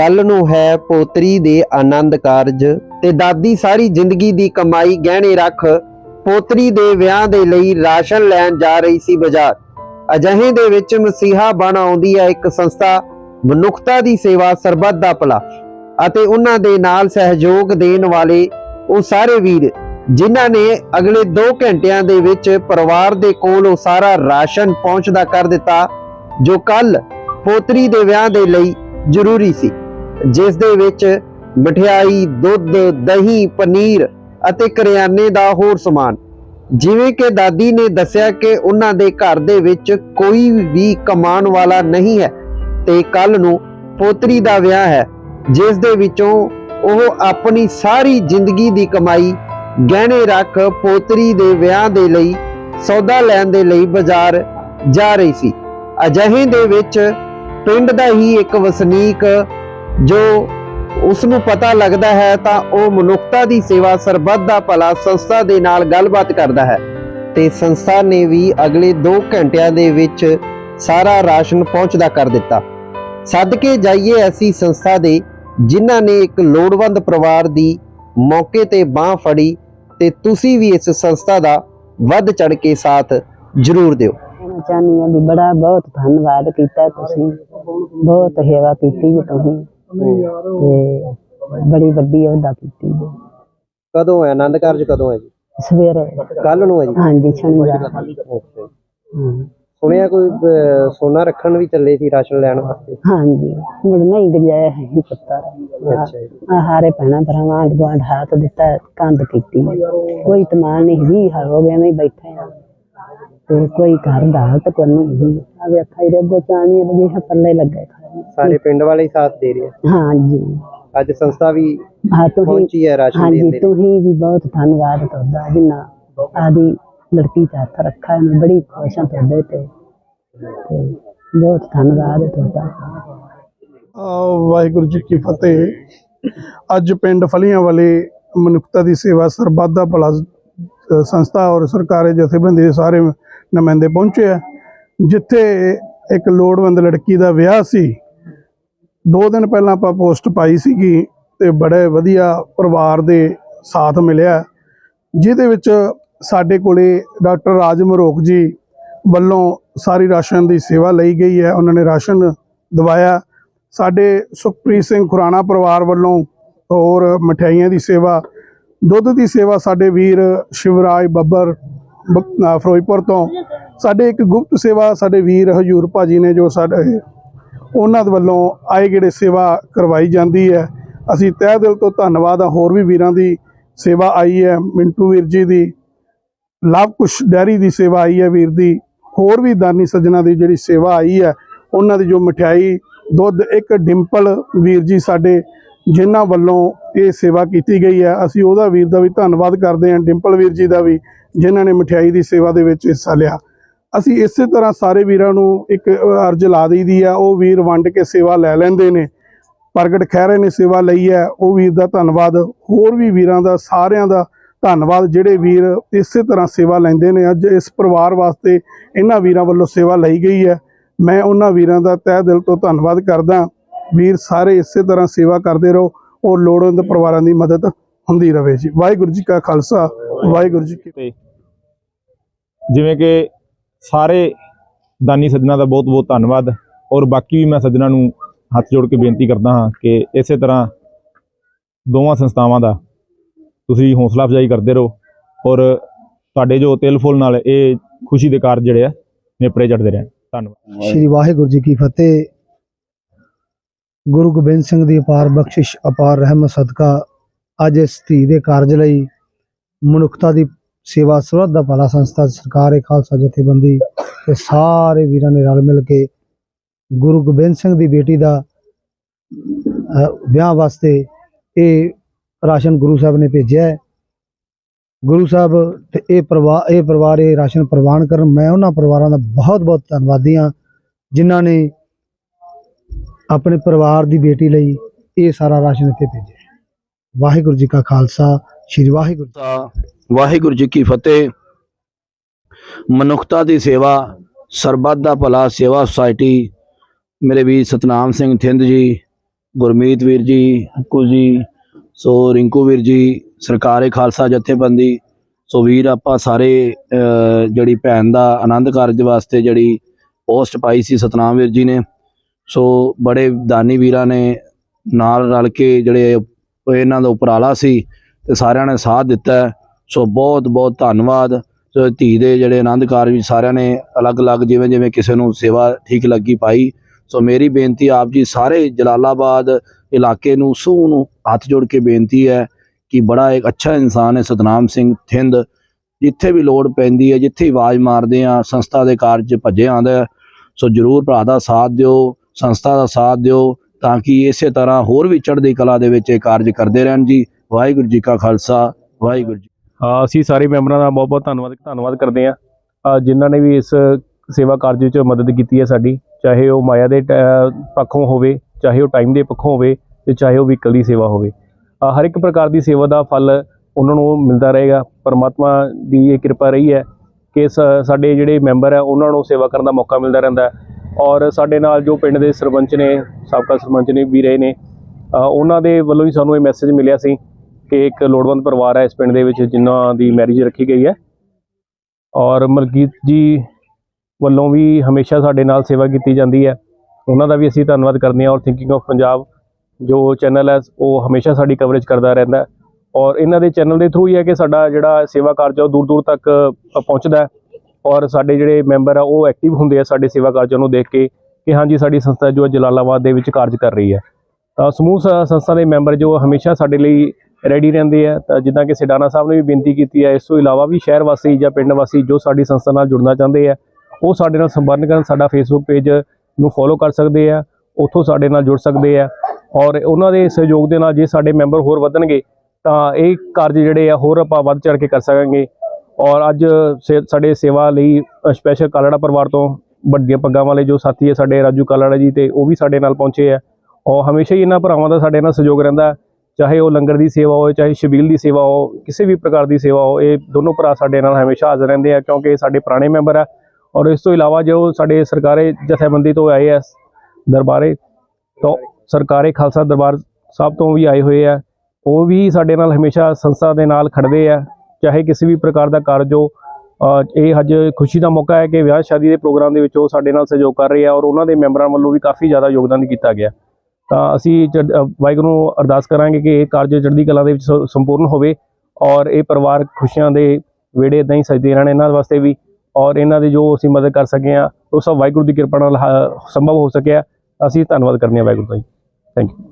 ਕੱਲ ਨੂੰ ਹੈ ਪੋਤਰੀ ਦੇ ਆਨੰਦ ਕਾਰਜ ਤੇ ਦਾਦੀ ਸਾਰੀ ਜ਼ਿੰਦਗੀ ਦੀ ਕਮਾਈ ਗਹਿਣੇ ਰੱਖ ਪੋਤਰੀ ਦੇ ਵਿਆਹ ਦੇ ਲਈ ਰਾਸ਼ਨ ਲੈਣ ਜਾ ਰਹੀ ਸੀ ਬਾਜ਼ਾਰ। ਅਜਿਹੇ ਦੇ ਵਿੱਚ ਮਸੀਹਾ ਬਣ ਆਉਂਦੀ ਹੈ ਇੱਕ ਸੰਸਥਾ, ਮਨੁੱਖਤਾ ਦੀ ਸੇਵਾ ਸਰਬੱਤ ਦਾ ਭਲਾ ਅਤੇ ਉਹਨਾਂ ਦੇ ਨਾਲ ਸਹਿਯੋਗ ਦੇਣ ਵਾਲੇ ਉਹ ਸਾਰੇ ਵੀਰ, ਜਿਨ੍ਹਾਂ ਨੇ ਅਗਲੇ 2 ਘੰਟਿਆਂ ਦੇ ਵਿੱਚ ਪਰਿਵਾਰ ਦੇ ਕੋਲ ਉਹ ਸਾਰਾ ਰਾਸ਼ਨ ਪਹੁੰਚਦਾ ਕਰ ਦਿੱਤਾ, ਜੋ ਕੱਲ ਪੋਤਰੀ ਦੇ ਵਿਆਹ ਦੇ ਲਈ ਜ਼ਰੂਰੀ ਸੀ। ਜਿਸ ਦੇ ਵਿੱਚ ਮਠਿਆਈ, ਦੁੱਧ, ਦਹੀਂ, ਪਨੀਰ ਅਤੇ ਕਰਿਆਨੇ ਦਾ ਹੋਰ ਸਮਾਨ। ਜਿਵੇਂ ਕਿ ਦਾਦੀ ਨੇ ਦੱਸਿਆ ਕਿ ਉਹਨਾਂ ਦੇ ਘਰ ਦੇ ਵਿੱਚ ਕੋਈ ਵੀ ਕਮਾਉਣ ਵਾਲਾ ਨਹੀਂ ਹੈ ਤੇ ਕੱਲ ਨੂੰ ਪੋਤਰੀ ਦਾ ਵਿਆਹ ਹੈ, ਜਿਸ ਦੇ ਵਿੱਚੋਂ ਉਹ ਆਪਣੀ ਸਾਰੀ ਜ਼ਿੰਦਗੀ ਦੀ ਕਮਾਈ ਗਹਿਣੇ ਰੱਖ ਪੋਤਰੀ ਦੇ ਵਿਆਹ ਦੇ ਲਈ, ਸੌਦਾ ਲੈਣ ਦੇ ਲਈ ਬਾਜ਼ਾਰ ਜਾ ਰਹੀ ਸੀ। ਅਜਿਹੇ ਦੇ ਵਿੱਚ ਪਿੰਡ ਦਾ ਹੀ ਇੱਕ ਵਸਨੀਕ ਜੋ ਉਸ ਨੂੰ ਪਤਾ ਲੱਗਦਾ ਹੈ ਤਾਂ ਉਹ ਮਨੁੱਖਤਾ ਦੀ ਸੇਵਾ ਸਰਬੱਤ ਦਾ ਭਲਾ ਸੰਸਥਾ ਦੇ ਨਾਲ ਗੱਲਬਾਤ ਕਰਦਾ ਹੈ। ਤੇ ਸੰਸਥਾ ਨੇ ਵੀ ਅਗਲੇ 2 ਘੰਟਿਆਂ ਦੇ ਵਿੱਚ ਸਾਰਾ ਰਾਸ਼ਨ ਪਹੁੰਚਦਾ ਕਰ ਦਿੱਤਾ। ਸਦਕੇ ਜਾਈਏ ਐਸੀ ਸੰਸਥਾ ਦੇ, ਜਿਨ੍ਹਾਂ ਨੇ ਇੱਕ ਲੋੜਵੰਦ ਪਰਿਵਾਰ ਦੀ ਮੌਕੇ ਤੇ ਬਾਹ ਫੜੀ ਤੇ ਤੁਸੀਂ ਵੀ ਇਸ ਸੰਸਥਾ ਦਾ ਵੱਧ ਚੜ ਕੇ ਸਾਥ ਜ਼ਰੂਰ ਦਿਓ। ਕਹਿਣਾ ਚਾਹੁੰਦੀ ਹਾਂ ਵੀ ਬੜਾ ਬਹੁਤ ਧੰਨਵਾਦ ਕੀਤਾ ਤੁਸੀਂ। ਬਹੁਤ ਸੇਵਾ ਕੀਤੀ ਜੀ ਤੁਸੀਂ। ਤੇ ਬੜੀ ਵੱਡੀ ਅਹੁਦਾ ਕੀਤੀ ਜੀ। ਕਦੋਂ ਹੈ? ਆਨੰਦ ਕਾਰਜ ਕਦੋਂ ਹੈ ਜੀ? ਸਵੇਰੇ। ਕੱਲ ਨੂੰ ਹੈ ਜੀ? ਹਾਂਜੀ ਸ਼ਨੀਵਾਰ। ਜੀ। ਹਾਂ। ਸੁਣਿਆ ਕੋਈ ਅਹ, ਸੋਨਾ ਰੱਖਣ ਵੀ ਚੱਲੇ ਸੀ ਰਾਸ਼ਨ ਲੈਣ ਵਾਸਤੇ? ਹਾਂਜੀ। ਮੁੜ ਨਹੀਂ ਗਜਾਇਆ ਹੈ ਹੀ ਪੱਤਰ। ਅੱਛਾ ਜੀ। ਆ ਹਾਰੇ ਭੈਣਾਂ ਭਰਾਵਾਂ ਆਂਢ ਗੁਆਂਢ ਹੱਥ ਦਿੱਤਾ ਕੰਧ ਕੀਤੀ। ਕੋਈ ਤਮਾਨ ਨਹੀਂ ਵੀ ਹੋ ਗਿਆ ਨਹੀਂ ਬੈਠੇ ਆ। ਤੇ ਕੋਈ ਘਰ ਦਾ ਹਾਲਤ ਕੋਈ ਨਹੀਂ ਆ ਵੇਖਾਈ ਦੇ ਅੱਗੋਂ ਚਾਣੀ ਬਜੀ ਪੱਲੇ ਲੱਗੇ ਖੜੇ ਸਾਰੇ ਪਿੰਡ ਵਾਲੇ ਹੀ ਸਾਥ ਦੇ ਰਹੇ ਆ। ਹਾਂਜੀ। ਅੱਜ ਸੰਸਥਾ ਵੀ ਹਾਂ ਤੁਸੀਂ ਪਹੁੰਚੀ ਹੈ ਰਾਸ਼ਨ ਦੇਣ ਹਾਂਜੀ ਦੇ ਲਈ। ਤੁਸੀਂ ਵੀ ਬਹੁਤ ਧੰਨਵਾਦ ਤੁਹਾਡਾ ਜਿੰਨਾ ਆਦੀ ਲੜਕੀ ਦਾ ਹੱਥ ਰੱਖਾ ਹੈ ਮੈਂ ਬੜੀ ਖੁਸ਼ ਹਾਂ ਤੁਹਾਡੇ ਤੇ। ਤੇ ਬਹੁਤ ਧੰਨਵਾਦ ਹੈ ਤੁਹਾਡਾ ਵਾਹਿਗੁਰੂ ਜੀ ਕੀ ਫਤਿਹ। ਅੱਜ ਪਿੰਡ ਫਲੀਆਂ ਵਾਲੇ ਮਨੁੱਖਤਾ ਦੀ ਸੇਵਾ ਸਰਬੱਤ ਦਾ ਭਲਾ ਅਹ ਸੰਸਥਾ ਔਰ ਸਰਕਾਰੀ ਜਥੇਬੰਦੀ ਦੇ ਸਾਰੇ ਨੁਮਾਇੰਦੇ ਪਹੁੰਚੇ ਆ ਜਿੱਥੇ ਇੱਕ ਲੋੜਵੰਦ ਲੜਕੀ ਦਾ ਵਿਆਹ ਸੀ। ਦੋ ਦਿਨ ਪਹਿਲਾਂ ਆਪਾਂ ਪੋਸਟ ਪਾਈ ਸੀਗੀ ਤੇ ਬੜੇ ਵਧੀਆ ਪਰਿਵਾਰ ਦੇ ਸਾਥ ਮਿਲਿਆ। ਜਿਹਦੇ ਵਿੱਚ ਸਾਡੇ ਕੋਲੇ ਡਾਕਟਰ ਰਾਜ ਮਰੋਕ ਜੀ ਵੱਲੋਂ ਸਾਰੀ ਰਾਸ਼ਨ ਦੀ ਸੇਵਾ ਲਈ ਗਈ ਹੈ। ਉਹਨਾਂ ਨੇ ਰਾਸ਼ਨ ਦਵਾਇਆ। ਸਾਡੇ ਸੁਖਪ੍ਰੀਤ ਸਿੰਘ ਖੁਰਾਣਾ ਪਰਿਵਾਰ ਵੱਲੋਂ ਹੋਰ ਮਠਿਆਈਆਂ ਦੀ ਸੇਵਾ, ਦੁੱਧ ਦੀ ਸੇਵਾ ਸਾਡੇ ਵੀਰ ਸ਼ਿਵਰਾਜ ਬੱਬਰ, ਬ- ਫਿਰੋਜ਼ਪੁਰ ਤੋਂ ਸਾਡੇ ਇੱਕ ਗੁਪਤ ਸੇਵਾ ਸਾਡੇ ਵੀਰ ਹਜੂਰ ਭਾਜੀ ਨੇ ਜੋ ਸਾਡੇ ਉਹਨਾਂ ਦੇ ਵੱਲੋਂ ਆਏ ਗੇੜੇ ਸੇਵਾ ਕਰਵਾਈ ਜਾਂਦੀ ਹੈ। ਅਸੀਂ ਤਹਿ ਦਿਲ ਤੋਂ ਧੰਨਵਾਦ ਆ, ਹੋਰ ਵੀ ਵੀਰਾਂ ਦੀ ਸੇਵਾ ਆਈ ਹੈ, ਮਿੰਟੂ ਵੀਰ ਜੀ ਦੀ, ਲਵ ਕੁਸ਼ ਡੈਰੀ ਦੀ ਸੇਵਾ ਆਈ ਹੈ ਵੀਰ ਦੀ, ਹੋਰ ਵੀ ਦਾਨੀ ਸੱਜਣਾ ਦੀ ਜਿਹੜੀ ਸੇਵਾ ਆਈ ਹੈ, ਉਹਨਾਂ ਦੀ ਜੋ ਮਠਿਆਈ, ਦੁੱਧ, ਇੱਕ ਡਿੰਪਲ ਵੀਰ ਜੀ ਸਾਡੇ, ਜਿਨ੍ਹਾਂ ਵੱਲੋਂ ਇਹ ਸੇਵਾ ਕੀਤੀ ਗਈ ਹੈ। ਅਸੀਂ ਉਹਦਾ ਵੀਰ ਦਾ ਵੀ ਧੰਨਵਾਦ ਕਰਦੇ ਹਾਂ, ਡਿੰਪਲ ਵੀਰ ਜੀ ਦਾ ਵੀ, ਜਿਨ੍ਹਾਂ ਨੇ ਮਠਿਆਈ ਦੀ ਸੇਵਾ ਦੇ ਵਿੱਚ ਹਿੱਸਾ ਲਿਆ। ਅਸੀਂ ਇਸੇ ਤਰ੍ਹਾਂ ਸਾਰੇ ਵੀਰਾਂ ਨੂੰ ਇੱਕ ਅਰਜ਼ ਲਾ ਦਈਦੀ ਆ, ਉਹ ਵੀਰ ਵੰਡ ਕੇ ਸੇਵਾ ਲੈ ਲੈਂਦੇ ਨੇ, ਪ੍ਰਗਟ ਖਹਿਰੇ ਨੇ, ਸੇਵਾ ਲਈ ਹੈ, ਉਹ ਵੀਰ ਦਾ ਧੰਨਵਾਦ, ਹੋਰ ਵੀ ਵੀਰਾਂ ਦਾ, ਸਾਰਿਆਂ ਦਾ ਧੰਨਵਾਦ, ਜਿਹੜੇ ਵੀਰ ਇਸੇ ਤਰ੍ਹਾਂ ਸੇਵਾ ਲੈਂਦੇ ਨੇ, ਅੱਜ ਇਸ ਪਰਿਵਾਰ ਵਾਸਤੇ ਇਹਨਾਂ ਵੀਰਾਂ ਵੱਲੋਂ ਸੇਵਾ ਲਈ ਗਈ ਹੈ। ਮੈਂ ਉਹਨਾਂ ਵੀਰਾਂ ਦਾ ਤਹਿ ਦਿਲ ਤੋਂ ਧੰਨਵਾਦ ਕਰਦਾ ਵੀਰ ਸਾਰੇ ਇਸੇ ਤਰ੍ਹਾਂ ਸੇਵਾ ਕਰਦੇ ਰਹੋ ਔਰ ਲੋੜਵੰਦ ਪਰਿਵਾਰਾਂ ਦੀ ਮਦਦ ਹੁੰਦੀ ਰਹੇ ਜੀ। ਵਾਹਿਗੁਰੂ ਜੀ ਕਾ ਖਾਲਸਾ, ਵਾਹਿਗੁਰੂ ਜੀ ਕੀ ਜਿਵੇਂ ਕਿ ਸਾਰੇ ਦਾਨੀ ਸੱਜਣਾ ਦਾ ਬਹੁਤ ਬਹੁਤ ਧੰਨਵਾਦ ਔਰ ਬਾਕੀ ਵੀ ਮੈਂ ਸੱਜਣਾ ਨੂੰ ਹੱਥ ਜੋੜ ਕੇ ਬੇਨਤੀ ਕਰਦਾ ਹਾਂ ਕਿ ਇਸੇ ਤਰ੍ਹਾਂ ਦੋਵਾਂ ਸੰਸਥਾਵਾਂ ਦਾ ਤੁਸੀਂ ਹੌਸਲਾ ਅਫਜ਼ਾਈ ਕਰਦੇ ਰਹੋ ਔਰ ਤੁਹਾਡੇ ਜੋ ਤਿਲ ਫੁੱਲ ਨਾਲ ਇਹ ਖੁਸ਼ੀ ਦੇ ਕਾਰਜ ਜਿਹੜੇ ਆ ਨੇਪਰੇ ਚੜਦੇ ਰਹਿਣ। ਧੰਨਵਾਦ। ਸ਼੍ਰੀ ਵਾਹਿਗੁਰੂ ਜੀ ਕੀ ਫਤਿਹ। ਗੁਰੂ ਗੋਬਿੰਦ ਸਿੰਘ ਦੀ ਅਪਾਰ ਬਖਸ਼ਿਸ਼ ਅਪਾਰ ਰਹਿਮਤ ਸਦਕਾ ਅੱਜ ਇਸ ਧੀ ਦੇ ਕਾਰਜ ਲਈ ਮਨੁੱਖਤਾ ਦੀ ਸੇਵਾ ਸਰਬੱਤ ਦਾ ਭਲਾ ਸੰਸਥਾ ਸਰਕਾਰ ਏ ਖਾਲਸਾ ਜਥੇਬੰਦੀ ਤੇ ਸਾਰੇ ਵੀਰਾਂ ਨੇ ਰਲ ਮਿਲ ਕੇ ਗੁਰੂ ਗੋਬਿੰਦ ਸਿੰਘ ਦੀ ਬੇਟੀ ਦਾ ਵਿਆਹ ਵਾਸਤੇ ਇਹ ਰਾਸ਼ਨ ਗੁਰੂ ਸਾਹਿਬ ਨੇ ਭੇਜਿਆ ਹੈ। ਗੁਰੂ ਸਾਹਿਬ ਤੇ ਇਹ ਪਰਿਵਾਰ ਇਹ ਪਰਿਵਾਰ ਇਹ ਰਾਸ਼ਨ ਪ੍ਰਵਾਨ ਕਰਨ, ਮੈਂ ਉਹਨਾਂ ਪਰਿਵਾਰਾਂ ਦਾ ਬਹੁਤ ਬਹੁਤ ਧੰਨਵਾਦੀ ਹਾਂ, ਜਿਨ੍ਹਾਂ ਨੇ ਆਪਣੇ ਪਰਿਵਾਰ ਦੀ ਬੇਟੀ ਲਈ ਇਹ ਸਾਰਾ ਰਾਸ਼ਨ ਇੱਥੇ ਭੇਜਿਆ ਵਾਹਿਗੁਰੂ ਜੀ ਕਾ ਖਾਲਸਾ, ਸ੍ਰੀ ਵਾਹਿਗੁਰੂ ਜੀ ਵਾਹਿਗੁਰੂ ਜੀ ਕੀ ਫਤਿਹ। ਮਨੁੱਖਤਾ ਦੀ ਸੇਵਾ, ਸਰਬੱਤ ਦਾ ਭਲਾ ਸੇਵਾ ਸੁਸਾਇਟੀ, ਮੇਰੇ ਵੀਰ ਸਤਨਾਮ ਸਿੰਘ ਥਿੰਦ ਜੀ, ਗੁਰਮੀਤ ਵੀਰ ਜੀ ਕੁ ਜੀ, ਸੋ ਰਿੰਕੂ ਵੀਰ ਜੀ, ਸਰਕਾਰੇ ਖਾਲਸਾ ਜਥੇਬੰਦੀ, ਸੋ ਵੀਰ ਆਪਾਂ ਸਾਰੇ ਜਿਹੜੀ ਭੈਣ ਦਾ ਆਨੰਦ ਕਾਰਜ ਵਾਸਤੇ ਜਿਹੜੀ ਪੋਸਟ ਪਾਈ ਸੀ ਸਤਨਾਮ ਵੀਰ ਜੀ ਨੇ, ਸੋ ਬੜੇ ਦਾਨੀ ਵੀਰਾਂ ਨੇ ਨਾਲ ਰਲ ਕੇ ਜਿਹੜੇ ਇਹਨਾਂ ਦਾ ਉਪਰਾਲਾ ਸੀ, ਤੇ ਸਾਰਿਆਂ ਨੇ ਸਾਥ ਦਿੱਤਾ ਸੋ ਬਹੁਤ ਬਹੁਤ ਧੰਨਵਾਦ। ਸੋ ਧੀ ਦੇ ਜਿਹੜੇ ਆਨੰਦ ਕਾਰਜ ਵਿੱਚ ਸਾਰਿਆਂ ਨੇ ਅਲੱਗ-ਅਲੱਗ ਜਿਵੇਂ ਜਿਵੇਂ ਕਿਸੇ ਨੂੰ ਸੇਵਾ ਠੀਕ ਲੱਗੀ ਪਾਈ, ਸੋ ਮੇਰੀ ਬੇਨਤੀ ਆਪ ਜੀ ਸਾਰੇ ਜਲਾਲਾਬਾਦ ਇਲਾਕੇ ਨੂੰ ਸੂ ਨੂੰ ਹੱਥ ਜੋੜ ਕੇ ਬੇਨਤੀ ਹੈ ਕਿ ਬੜਾ ਇੱਕ ਅੱਛਾ ਇਨਸਾਨ ਹੈ, ਸਤਨਾਮ ਸਿੰਘ ਥਿੰਦ। ਜਿੱਥੇ ਵੀ ਲੋੜ ਪੈਂਦੀ ਹੈ, ਜਿੱਥੇ ਆਵਾਜ਼ ਮਾਰਦੇ ਆ ਸੰਸਥਾ ਦੇ ਕਾਰਜ 'ਚ ਭੱਜੇ ਆਉਂਦਾ ਸੋ ਜਰੂਰ ਭਰਾ ਦਾ ਸਾਥ ਦਿਓ, ਸੰਸਥਾ ਦਾ ਸਾਥ ਦਿਓ, ਤਾਂ ਕਿ ਇਸੇ ਤਰ੍ਹਾਂ ਹੋਰ ਵੀ ਚੜ੍ਹਦੀ ਕਲਾ ਦੇ ਵਿੱਚ ਇਹ ਕਾਰਜ ਕਰਦੇ ਰਹਿਣ ਜੀ। ਵਾਹਿਗੁਰੂ ਜੀ ਕਾ ਖਾਲਸਾ, ਵਾਹਿਗੁਰੂ ਜੀ ਅਸੀਂ ਸਾਰੇ ਮੈਂਬਰਾਂ ਦਾ ਬਹੁਤ ਬਹੁਤ ਧੰਨਵਾਦ ਧੰਨਵਾਦ ਕਰਦੇ ਹਾਂ। ਜਿਨ੍ਹਾਂ ਨੇ ਵੀ ਇਸ ਸੇਵਾ ਕਾਰਜ ਵਿੱਚ ਮਦਦ ਕੀਤੀ ਹੈ ਸਾਡੀ, ਚਾਹੇ ਉਹ ਮਾਇਆ ਦੇ ਟ- ਪੱਖੋਂ ਹੋਵੇ, ਚਾਹੇ ਉਹ ਟਾਈਮ ਦੇ ਪੱਖੋਂ ਹੋਵੇ ਤੇ ਚਾਹੇ ਉਹ ਵਹੀਕਲ ਦੀ ਸੇਵਾ ਹੋਵੇ। ਹਰ ਇੱਕ ਪ੍ਰਕਾਰ ਦੀ ਸੇਵਾ ਦਾ ਫਲ ਉਹਨਾਂ ਨੂੰ ਮਿਲਦਾ ਰਹੇਗਾ। ਪਰਮਾਤਮਾ ਦੀ ਇਹ ਕਿਰਪਾ ਰਹੀ ਹੈ ਕਿ ਸ- ਸਾਡੇ ਜਿਹੜੇ ਮੈਂਬਰ ਹੈ, ਉਹਨਾਂ ਨੂੰ ਸੇਵਾ ਕਰਨ ਦਾ ਮੌਕਾ ਮਿਲਦਾ ਰਹਿੰਦਾ ਔਰ ਸਾਡੇ ਨਾਲ ਜੋ ਪਿੰਡ ਦੇ ਸਰਪੰਚ ਨੇ, ਸਾਬਕਾ ਸਰਪੰਚ ਨੇ ਵੀ ਰਹੇ ਨੇ ਉਹਨਾਂ ਦੇ ਵੱਲੋਂ ਹੀ ਸਾਨੂੰ ਇਹ ਮੈਸੇਜ ਮਿਲਿਆ ਸੀ ਕਿ ਇੱਕ ਲੋੜਵੰਦ ਪਰਿਵਾਰ ਹੈ ਇਸ ਪਿੰਡ ਦੇ ਵਿੱਚ ਜਿਨ੍ਹਾਂ ਦੀ ਮੈਰਿਜ ਰੱਖੀ ਗਈ ਹੈ। ਔਰ ਮਲਕੀਤ ਜੀ ਵੱਲੋਂ ਵੀ ਹਮੇਸ਼ਾ ਸਾਡੇ ਨਾਲ ਸੇਵਾ ਕੀਤੀ ਜਾਂਦੀ ਹੈ। ਉਹਨਾਂ ਦਾ ਵੀ ਅਸੀਂ ਧੰਨਵਾਦ ਕਰਦੇ ਹਾਂ ਔਰ ਥਿੰਕਿੰਗ ਆਫ ਪੰਜਾਬ ਜੋ ਚੈਨਲ ਹੈ, ਉਹ ਹਮੇਸ਼ਾ ਸਾਡੀ ਕਵਰੇਜ ਕਰਦਾ ਰਹਿੰਦਾ ਔਰ ਇਹਨਾਂ ਦੇ ਚੈਨਲ ਦੇ ਥਰੂ ਹੀ ਹੈ ਕਿ ਸਾਡਾ ਜਿਹੜਾ ਸੇਵਾ ਕਾਰਜ ਹੈ, ਉਹ ਦੂਰ ਦੂਰ ਤੱਕ ਪਹੁੰਚਦਾ ਔਰ ਸਾਡੇ ਜਿਹੜੇ ਮੈਂਬਰ ਆ, ਉਹ ਐਕਟਿਵ ਹੁੰਦੇ ਆ ਸਾਡੇ ਸੇਵਾ ਕਾਰਜਾਂ ਨੂੰ ਦੇਖ ਕੇ ਕਿ ਹਾਂਜੀ, ਸਾਡੀ ਸੰਸਥਾ ਜੋ ਹੈ ਜਲਾਲਾਬਾਦ ਦੇ ਵਿੱਚ ਕਾਰਜ ਕਰ ਰਹੀ ਹੈ। ਤਾਂ ਸਮੂਹ ਸ- ਸੰਸਥਾ ਦੇ ਮੈਂਬਰ ਜੋ ਹਮੇਸ਼ਾ ਸਾਡੇ ਲਈ ਰੈਡੀ ਰਹਿੰਦੇ ਆ। ਤਾਂ ਜਿੱਦਾਂ ਕਿ ਸਿਡਾਨਾ ਸਾਹਿਬ ਨੇ ਵੀ ਬੇਨਤੀ ਕੀਤੀ ਹੈ ਇਸ ਤੋਂ ਇਲਾਵਾ ਵੀ ਸ਼ਹਿਰ ਵਾਸੀ ਜਾਂ ਪਿੰਡ ਵਾਸੀ ਜੋ ਸਾਡੀ ਸੰਸਥਾ ਨਾਲ ਜੁੜਨਾ ਚਾਹੁੰਦੇ ਆ, ਉਹ ਸਾਡੇ ਨਾਲ ਸੰਪਰਕ ਕਰਨ, ਸਾਡਾ ਫੇਸਬੁੱਕ ਪੇਜ ਨੂੰ ਫੋਲੋ ਕਰ ਸਕਦੇ ਆ, ਉੱਥੋਂ ਸਾਡੇ ਨਾਲ ਜੁੜ ਸਕਦੇ ਆ। ਔਰ ਉਹਨਾਂ ਦੇ ਸਹਿਯੋਗ ਦੇ ਨਾਲ ਜੇ ਸਾਡੇ ਮੈਂਬਰ ਹੋਰ ਵਧਣਗੇ, ਤਾਂ ਇਹ ਕਾਰਜ ਜਿਹੜੇ ਆ, ਹੋਰ ਆਪਾਂ ਵੱਧ ਚੜ ਕੇ ਕਰ ਸਕਾਂਗੇ। ਔਰ ਅੱਜ ਸੇ- ਸਾਡੇ ਸੇਵਾ ਲਈ ਸਪੈਸ਼ਲ ਕਾਲੜਾ ਪਰਿਵਾਰ ਤੋਂ ਵੱਡੀਆਂ ਪੱਗਾਂ ਵਾਲੇ ਜੋ ਸਾਥੀ ਹੈ ਸਾਡੇ ਰਾਜੂ ਕਾਲੜਾ ਜੀ ਤੇ ਉਹ ਵੀ ਸਾਡੇ ਨਾਲ ਪਹੁੰਚੇ ਆ। ਔਰ ਹਮੇਸ਼ਾ ਹੀ ਇਹਨਾਂ ਭਰਾਵਾਂ ਦਾ ਸਾਡੇ ਨਾਲ ਸਹਿਯੋਗ ਰਹਿੰਦਾ। ਚਾਹੇ ਉਹ ਲੰਗਰ ਦੀ ਸੇਵਾ ਹੋਵੇ ਚਾਹੇ ਸ਼ਬੀਲ ਦੀ ਸੇਵਾ ਹੋ ਕਿਸੇ ਵੀ ਪ੍ਰਕਾਰ ਦੀ ਸੇਵਾ ਹੋ ਇਹ ਦੋਨੋਂ ਭਰਾ ਸਾਡੇ ਨਾਲ ਹਮੇਸ਼ਾ ਹਾਜ਼ਰ ਰਹਿੰਦੇ ਆ ਕਿਉਂਕਿ ਇਹ ਸਾਡੇ ਪੁਰਾਣੇ ਮੈਂਬਰ ਆ। ਔਰ ਇਸ ਤੋਂ ਇਲਾਵਾ ਜੋ ਸਾਡੇ ਸਰਕਾਰੀ ਜਥੇਬੰਦੀ ਤੋਂ ਆਏ ਆ ਦਰਬਾਰੇ, ਤੋਂ ਸਰਕਾਰੀ ਖਾਲਸਾ ਦਰਬਾਰ ਸਾਹਿਬ ਤੋਂ ਵੀ ਆਏ ਹੋਏ ਆ। ਉਹ ਵੀ ਸਾਡੇ ਨਾਲ ਹਮੇਸ਼ਾ ਸੰਸਥਾ ਦੇ ਨਾਲ ਖੜਦੇ ਆ। ਚਾਹੇ ਕਿਸੇ ਵੀ ਪ੍ਰਕਾਰ ਦਾ ਕਾਰਜ ਹੋ ਇਹ ਅੱਜ ਖੁਸ਼ੀ ਦਾ ਮੌਕਾ ਹੈ ਕਿ ਵਿਆਹ ਸ਼ਾਦੀ ਦੇ ਪ੍ਰੋਗਰਾਮ ਦੇ ਵਿੱਚ ਉਹ ਸਾਡੇ ਨਾਲ ਸਹਿਯੋਗ ਕਰ ਰਹੇ ਆ ਔਰ ਉਹਨਾਂ ਦੇ ਮੈਂਬਰਾਂ ਵੱਲੋਂ ਵੀ ਕਾਫੀ ਜ਼ਿਆਦਾ ਯੋਗਦਾਨ ਕੀਤਾ ਗਿਆ। ਤਾਂ ਅਸੀਂ ਚੜ੍ਹ- ਵਾਹਿਗੁਰੂ ਨੂੰ ਅਰਦਾਸ ਕਰਾਂਗੇ ਕਿ ਇਹ ਕਾਰਜ ਚੜ੍ਹਦੀ ਕਲਾ ਦੇ ਵਿੱਚ ਸ- ਸੰਪੂਰਨ ਹੋਵੇ ਔਰ ਇਹ ਪਰਿਵਾਰ ਖੁਸ਼ੀਆਂ ਦੇ ਵੇੜੇ ਇਦਾਂ ਹੀ ਸਜਦੇ ਰਹਿਣ ਇਹਨਾਂ ਵਾਸਤੇ ਵੀ ਔਰ ਇਹਨਾਂ ਦੀ ਜੋ ਅਸੀਂ ਮਦਦ ਕਰ ਸਕੇ ਆ ਉਹ ਸਭ ਵਾਹਿਗੁਰੂ ਦੀ ਕਿਰਪਾ ਨਾਲ ਹ- ਸੰਭਵ ਹੋ ਸਕਿਆ। ਅਸੀਂ ਧੰਨਵਾਦ ਕਰਨੇ ਆ ਵਾਹਿਗੁਰੂ ਦਾ ਜੀ। Thank you